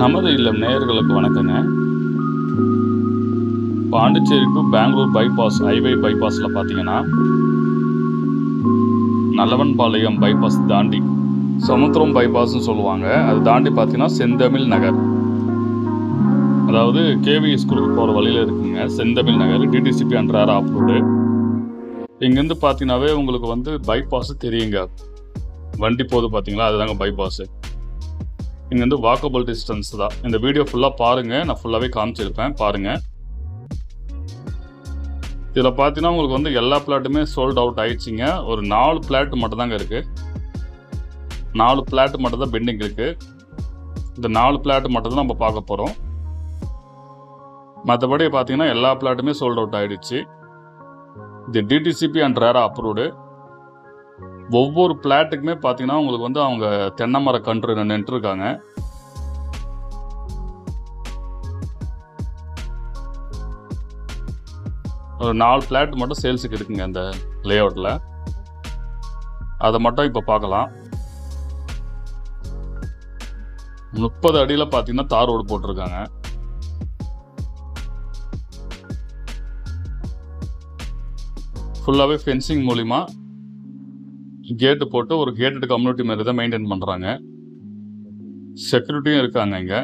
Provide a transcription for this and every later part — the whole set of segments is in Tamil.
நமது இல்லம் நேயர்களுக்கு வணக்கங்க. Pondicherry to Bangalore bypass highway பைபாஸில் பார்த்தீங்கன்னா நல்லவன்பாளையம் பைபாஸ் தாண்டி சமுத்திரம் பைபாஸ்னு சொல்லுவாங்க. அது தாண்டி பார்த்தீங்கன்னா செந்தமிழ் நகர். அதாவது கேவி ஸ்கூலுக்கு போகிற வழியில் இருக்குங்க. செந்தமிழ் நகர் டிடிசிபி அன்றார ஆப்ரோடு இங்கேருந்து பார்த்தீங்கன்னாவே உங்களுக்கு வந்து பைபாஸ் தெரியுங்க. வண்டி போகுது பார்த்தீங்களா அதுதாங்க பைபாஸு இங்கேருந்து வாக்கபிள் டிஸ்டன்ஸ் தான். இந்த வீடியோ ஃபுல்லாக பாருங்கள் நான் ஃபுல்லாகவே காமிச்சிருப்பேன். பாருங்கள் இதில் பார்த்தீங்கன்னா உங்களுக்கு வந்து எல்லா பிளாட்டுமே சோல்ட் அவுட் ஆயிடுச்சிங்க. ஒரு நாலு பிளாட் மட்டும்தாங்க இருக்குது நாலு பிளாட் மட்டும் தான் பெண்டிங் இருக்குது இந்த நாலு பிளாட் மட்டும் தான் நம்ம பார்க்க போகிறோம் மற்றபடி பார்த்தீங்கன்னா எல்லா பிளாட்டுமே சோல்ட் அவுட் ஆகிடுச்சு இது டிடிசிபி அண்ட் ரேரா அப்ரூவ்டு ஒவ்வொரு பிளாட்டுக்குமே பார்த்தீங்கன்னா உங்களுக்கு வந்து அவங்க தென்னை மர கன்று நின்றுருக்காங்க. ஒரு நாலு பிளாட் மட்டும் சேல்ஸுக்கு இருக்குங்க அந்த லேஅவுட்டில் அதை மட்டும் இப்போ பார்க்கலாம் முப்பது அடியில் பார்த்தீங்கன்னா தார் ரோடு போட்டிருக்காங்க. ஃபுல்லாகவே ஃபென்சிங் மூலிமா கேட்டு போட்டு ஒரு கேட்டட் கம்யூனிட்டி மாதிரி தான் மெயின்டைன் பண்ணுறாங்க செக்யூரிட்டியும் இருக்காங்க இங்கே.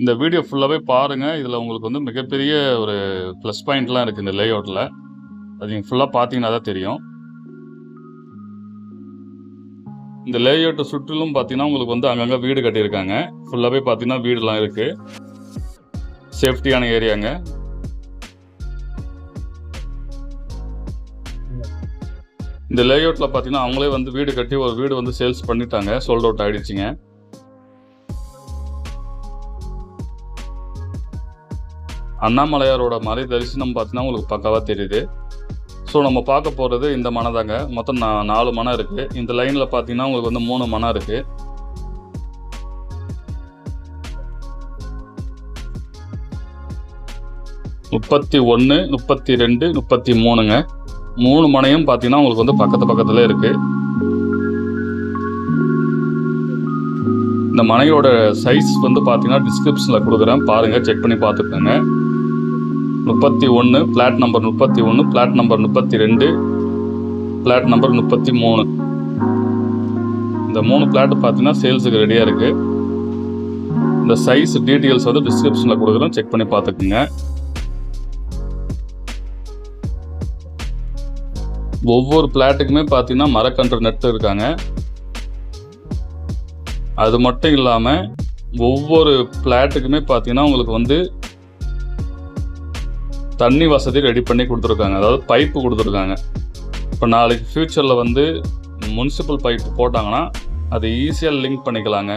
இந்த வீடியோ ஃபுல்லாகவே பாருங்கள் இதில் உங்களுக்கு வந்து மிகப்பெரிய ஒரு ப்ளஸ் பாயிண்ட்லாம் இருக்குது இந்த லேஅவுட்டில் அது நீங்கள் ஃபுல்லாக பார்த்தீங்கன்னா தான் தெரியும். இந்த லேஅவுட்டை சுற்றிலும் பார்த்தீங்கன்னா உங்களுக்கு வந்து அங்கங்கே வீடு கட்டியிருக்காங்க. ஃபுல்லாகவே பார்த்தீங்கன்னா வீடுலாம் இருக்குது சேஃப்டியான ஏரியாங்க இந்த லேஅவுட்டில் பார்த்தீங்கன்னா அவங்களே வந்து வீடு கட்டி ஒரு வீடு வந்து சேல்ஸ் பண்ணிட்டாங்க. சோல்ட் அவுட் ஆகிடுச்சிங்க அண்ணாமலையாரோட மலை தரிசனம் பார்த்தீங்கன்னா உங்களுக்கு பக்காவாக தெரியுது. ஸோ நம்ம பார்க்க போகிறது இந்த மனை தாங்க. மொத்தம் நான் நாலு மனை இருக்குது இந்த லைனில் பார்த்தீங்கன்னா உங்களுக்கு வந்து மூணு மனை இருக்குது முப்பத்தி ஒன்று முப்பத்தி ரெண்டு முப்பத்தி மூணுங்க. மூணு மனையும் பார்த்தீங்கன்னா உங்களுக்கு வந்து பக்கத்து பக்கத்துல இருக்கு. இந்த மனையோட சைஸ் வந்து பார்த்தீங்கன்னா டிஸ்கிரிப்ஷனில் கொடுக்குறேன். பாருங்கள் செக் பண்ணி பார்த்துக்கோங்க. முப்பத்தி ஒன்று பிளாட் நம்பர் முப்பத்தி ஒன்று பிளாட் நம்பர் முப்பத்தி ரெண்டு பிளாட் நம்பர் முப்பத்தி மூணு. இந்த மூணு பிளாட் பார்த்தீங்கன்னா சேல்ஸுக்கு ரெடியாக இருக்குது இந்த சைஸ் டீட்டெயில்ஸ் வந்து டிஸ்கிரிப்ஷனில் கொடுக்குறேன். செக் பண்ணி பார்த்துக்குங்க. ஒவ்வொரு பிளாட்டுக்குமே பார்த்தீங்கன்னா மரக்கன்று நட்டு இருக்காங்க. அது மட்டும் இல்லாமல் ஒவ்வொரு பிளாட்டுக்குமே பார்த்தீங்கன்னா உங்களுக்கு வந்து தண்ணி வசதி ரெடி பண்ணி கொடுத்துருக்காங்க. அதாவது பைப்பு கொடுத்துருக்காங்க. இப்போ நாளைக்கு ஃப்யூச்சரில் வந்து முனிசிபல் பைப்பு போட்டாங்கன்னா அதை ஈஸியாக லிங்க் பண்ணிக்கலாங்க.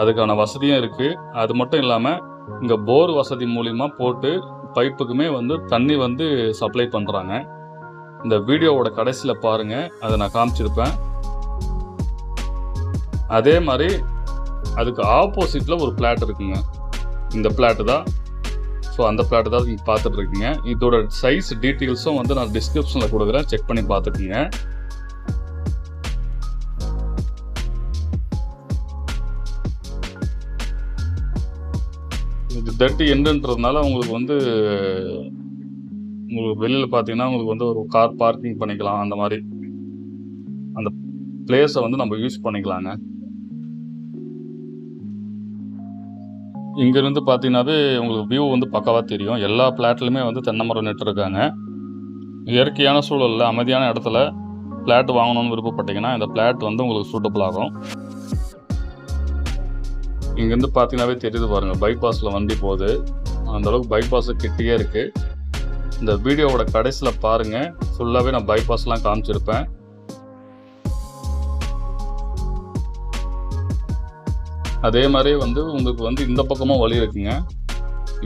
அதுக்கான வசதியும் இருக்குது அது மட்டும் இல்லாமல் இங்கே போர் வசதி மூலிமா போட்டு பைப்புக்குமே வந்து தண்ணி வந்து சப்ளை பண்ணுறாங்க இந்த வீடியோவோட கடைசியில் பாருங்கள் அதை நான் காமிச்சிருப்பேன். அதே மாதிரி அதுக்கு ஆப்போசிட்டில் ஒரு பிளாட் இருக்குங்க. இந்த பிளாட்டு தான். ஸோ அந்த பிளாட்டு தான் நீங்கள் பார்த்துட்ருக்கீங்க இதோட சைஸ் டீட்டெயில்ஸும் வந்து நான் டிஸ்கிரிப்ஷனில் கொடுக்குறேன். செக் பண்ணி பார்த்துக்குங்க. இது தட்டி எண்டுன்றதுனால உங்களுக்கு வந்து உங்களுக்கு வெளியில் பார்த்தீங்கன்னா உங்களுக்கு வந்து ஒரு கார் பார்க்கிங் பண்ணிக்கலாம் அந்த மாதிரி. அந்த பிளேஸை வந்து நம்ம யூஸ் பண்ணிக்கலாங்க. இங்கேருந்து பார்த்தீங்கன்னாவே உங்களுக்கு வியூ வந்து பக்கவாக தெரியும். எல்லா பிளாட்லையுமே வந்து தென்னை மரம் நட்டுருக்காங்க இயற்கையான சூழலில் அமைதியான இடத்துல பிளாட் வாங்கணும்னு விருப்பப்பட்டீங்கன்னா இந்த பிளாட் வந்து உங்களுக்கு சூட்டபிள் ஆகும். இங்கேருந்து பார்த்தீங்கன்னாவே தெரியுது பாருங்கள் பைபாஸில் வண்டி போகுது. அந்த அளவுக்கு பைபாஸு கிட்டேயே இருக்குது இந்த வீடியோவோட கடைசியில் பாருங்கள் ஃபுல்லாகவே நான் பைபாஸ்லாம் காமிச்சிருப்பேன். அதே மாதிரி வந்து உங்களுக்கு வந்து இந்த பக்கமும் வழி இருக்குங்க.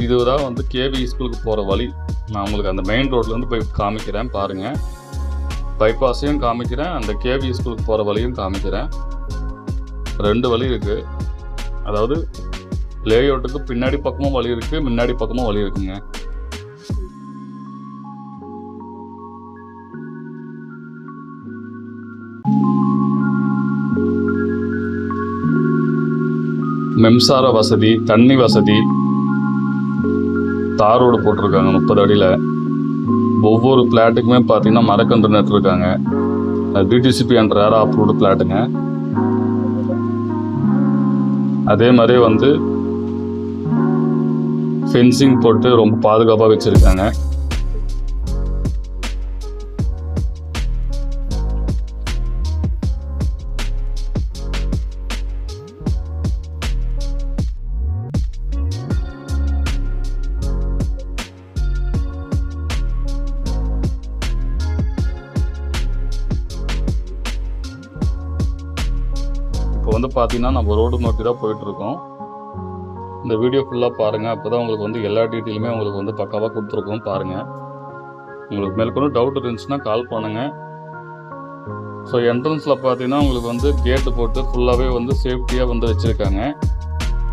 இதுதான் வந்து கேவி ஸ்கூலுக்கு போகிற வழி. நான் உங்களுக்கு அந்த மெயின் ரோட்லேருந்து போய் காமிக்கிறேன் பாருங்கள் பைபாஸையும் காமிக்கிறேன் அந்த கேவி ஸ்கூலுக்கு போகிற வழியும் காமிக்கிறேன். ரெண்டு வழி இருக்குது அதாவது லேஅவுட்டுக்கு பின்னாடி பக்கமும் வழி இருக்குது முன்னாடி பக்கமும் வழி இருக்குங்க. மின்சார வசதி தண்ணி வசதி. தார் ரோடு போட்டிருக்காங்க முப்பது அடியில். ஒவ்வொரு பிளாட்டுக்குமே பார்த்தீங்கன்னா மரக்கன்று நட்டுருக்காங்க. டிடிசிபி அண்ட் ரேரா அப்ரூவ்டு பிளாட்டுங்க. அதே மாதிரி வந்து ஃபென்சிங் போட்டு ரொம்ப பாதுகாப்பாக வச்சுருக்காங்க. வந்து பார்த்தீங்கன்னா நம்ம ரோடு நோக்கி தான் போயிட்டுருக்கோம். இந்த வீடியோ ஃபுல்லாக பாருங்கள் அப்போ தான் உங்களுக்கு வந்து எல்லா டீட்டெயிலுமே உங்களுக்கு வந்து பக்காவாக கொடுத்துருக்கோம் பாருங்கள் உங்களுக்கு மேற்கொண்டு டவுட் இருந்துச்சுன்னா கால் பண்ணுங்கள் ஸோ என்ட்ரன்ஸில் பார்த்தீங்கன்னா உங்களுக்கு வந்து கேட்டு போட்டு ஃபுல்லாகவே வந்து சேஃப்டியாக வந்து வச்சுருக்காங்க.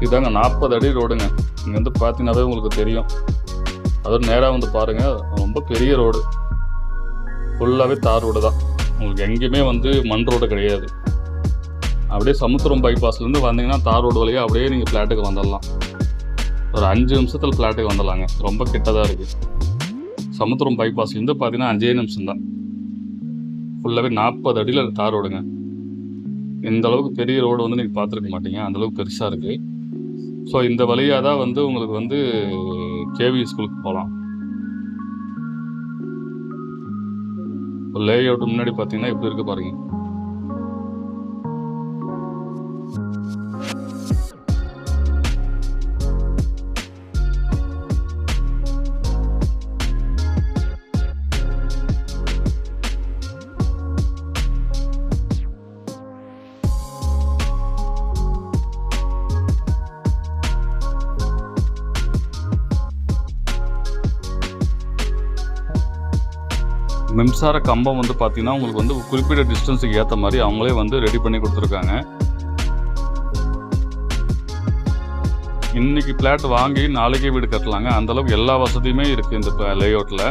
இதாங்க நாற்பது அடி ரோடுங்க இங்கே வந்து பார்த்தீங்கன்னாவே உங்களுக்கு தெரியும். அதுவும் நேராக வந்து பாருங்கள் ரொம்ப பெரிய ரோடு ஃபுல்லாகவே தார் ரோடு தான். உங்களுக்கு எங்கேயுமே வந்து மண் ரோடு கிடையாது. அப்படியே சமுத்திரம் பைபாஸ்லேருந்து வந்தீங்கன்னா தார் ரோடு வழியாக அப்படியே நீங்கள் ஃப்ளாட்டுக்கு வந்துடலாம். ஒரு அஞ்சு நிமிஷத்தில் ஃப்ளாட்டுக்கு வந்துடலாங்க. ரொம்ப கிட்டதாக இருக்குது சமுத்திரம் பைபாஸ்லேருந்து பார்த்தீங்கன்னா அஞ்சே நிமிஷம் தான் ஃபுல்லாகவே நாற்பது அடியில் தார் ரோடுங்க. இந்த அளவுக்கு பெரிய ரோடு வந்து நீங்கள் பார்த்துருக்க மாட்டீங்க. அந்தளவுக்கு பெருசாக இருக்குது ஸோ இந்த வழியாக தான் வந்து உங்களுக்கு வந்து கேவி ஸ்கூலுக்கு போகலாம். லே அவுட் முன்னாடி பார்த்தீங்கன்னா எப்படி இருக்குது பாருங்கள் மின்சார கம்பம் வந்து பார்த்தீங்கன்னா உங்களுக்கு வந்து குறிப்பிட்ட டிஸ்டன்ஸுக்கு ஏற்ற மாதிரி அவங்களே வந்து ரெடி பண்ணி கொடுத்துருக்காங்க. இன்னைக்கு பிளாட் வாங்கி நாளைக்கே வீடு கட்டலாங்க. அந்த அளவுக்கு எல்லா வசதியுமே இருக்குது இந்த லே அவுட்டில்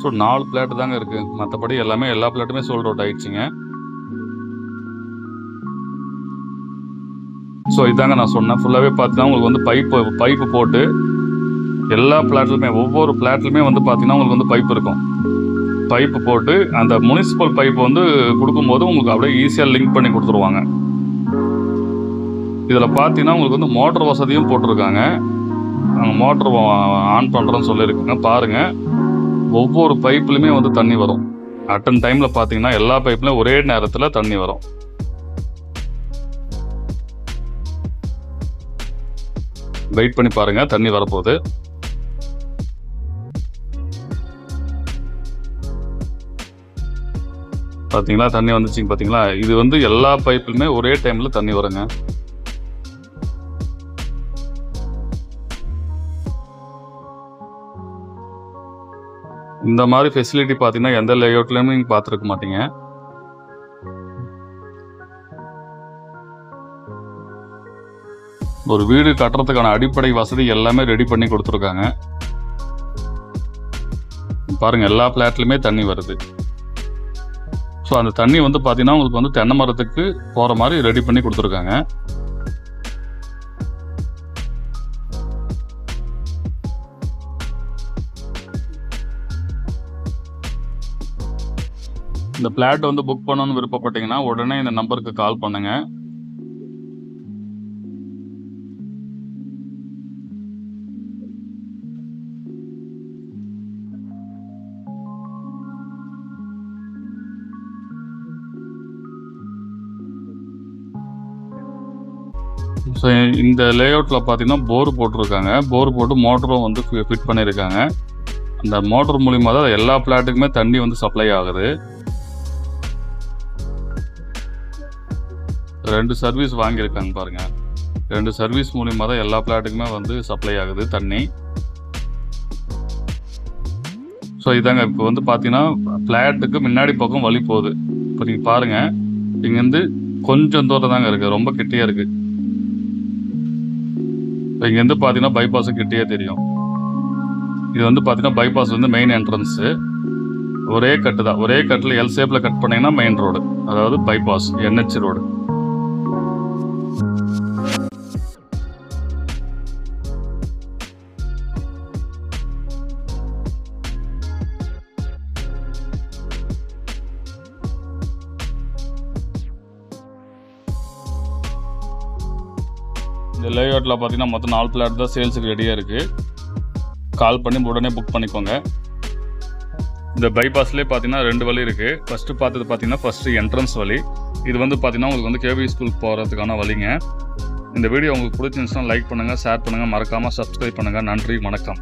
ஸோ நாலு பிளாட் தாங்க இருக்குது மற்றபடி எல்லாமே எல்லா பிளாட்டுமே சோல்ட் அவுட் ஆயிடுச்சுங்க. ஸோ இதாங்க நான் சொன்னேன். ஃபுல்லாகவே பார்த்தீங்கன்னா உங்களுக்கு வந்து பைப்பு பைப்பு போட்டு எல்லா பிளாட்லையுமே ஒவ்வொரு பிளாட்லையுமே வந்து பார்த்தீங்கன்னா உங்களுக்கு வந்து பைப் இருக்கும். பைப்பு போட்டு அந்த முனிசிபல் பைப் வந்து கொடுக்கும்போது உங்களுக்கு அப்படியே ஈஸியாக லிங்க் பண்ணி கொடுத்துருவாங்க. இதில் பார்த்தீங்கன்னா உங்களுக்கு வந்து மோட்டர் வசதியும் போட்டிருக்காங்க. மோட்டர் ஆன் பண்ணுறோன்னு சொல்லியிருக்குங்க. பாருங்கள் ஒவ்வொரு பைப்புலையுமே வந்து தண்ணி வரும். அட்டன் டைமில் பார்த்தீங்கன்னா எல்லா பைப்லையும் ஒரே நேரத்தில் தண்ணி வரும். வெயிட் பண்ணி பாருங்கள் தண்ணி வரப்போகுது. பார்த்தீங்களா தண்ணி வந்துச்சுங்க பார்த்தீங்களா இது வந்து எல்லா பைப்புலுமே ஒரே டைமில் தண்ணி வருங்க. இந்த மாதிரி ஃபெசிலிட்டி பார்த்தீங்கன்னா எந்த லேஅவுட்லேயுமே நீங்கள் பார்த்துருக்க மாட்டீங்க. ஒரு வீடு கட்டுறதுக்கான அடிப்படை வசதி எல்லாமே ரெடி பண்ணி கொடுத்துருக்காங்க. பாருங்க எல்லா பிளாட்லையுமே தண்ணி வருது. ஸோ அந்த தண்ணி வந்து பார்த்தீங்கன்னா உங்களுக்கு வந்து தென்னை மரத்துக்கு போகிற மாதிரி ரெடி பண்ணி கொடுத்துருக்காங்க. இந்த பிளாட் வந்து புக் பண்ணணும்னு விருப்பப்பட்டீங்கன்னா உடனே இந்த நம்பருக்கு கால் பண்ணுங்கள் ஸோ இந்த லே அவுட்டில் பார்த்தீங்கன்னா போர் போட்டிருக்காங்க. போர் போட்டு மோட்டரும் வந்து ஃபிட் பண்ணியிருக்காங்க அந்த மோட்டர் மூலிமா தான் எல்லா பிளாட்டுக்குமே தண்ணி வந்து சப்ளை ஆகுது. ரெண்டு சர்வீஸ் வாங்கியிருக்காங்க பாருங்க. ரெண்டு சர்வீஸ் மூலிமா தான் எல்லா பிளாட்டுக்குமே வந்து சப்ளை ஆகுது தண்ணி. ஸோ இதாங்க இப்போ வந்து பார்த்தீங்கன்னா பிளாட்டுக்கு முன்னாடி பக்கம் வழி போகுது. இப்போ நீங்கள் பாருங்கள் இங்கேருந்து கொஞ்சம் தூரம் தாங்க இருக்குது ரொம்ப கிட்டேயே இருக்குது இப்போ இங்கேருந்து பார்த்தீங்கன்னா பைபாஸு கிட்டேயே தெரியும். இது வந்து பார்த்தீங்கன்னா பைபாஸ் வந்து மெயின் என்ட்ரன்ஸு ஒரே கட்டு தான். ஒரே கட்டில் எல் ஷேப்பில் கட் பண்ணீங்கன்னா மெயின் ரோடு அதாவது பைபாஸ் என்ஹெச் ரோடு இந்த லேஅவுட்டில் பார்த்தீங்கன்னா மொத்தம் நாலு பிளாட் தான் சேல்ஸுக்கு ரெடியாக இருக்குது கால் பண்ணி உடனே புக் பண்ணிக்கோங்க. இந்த பைபாஸ்லேயே பார்த்தீங்கன்னா ரெண்டு வழி இருக்குது ஃபஸ்ட்டு பார்த்தது பார்த்தீங்கன்னா ஃபஸ்ட்டு என்ட்ரன்ஸ் வழி. இது வந்து பார்த்தீங்கன்னா உங்களுக்கு வந்து கேவி ஸ்கூல் போகிறதுக்கான வழிங்க. இந்த வீடியோ உங்களுக்கு பிடிச்சிருந்துச்சுன்னா லைக் பண்ணுங்கள் ஷேர் பண்ணுங்கள் மறக்காமல் சப்ஸ்கிரைப் பண்ணுங்கள் நன்றி வணக்கம்.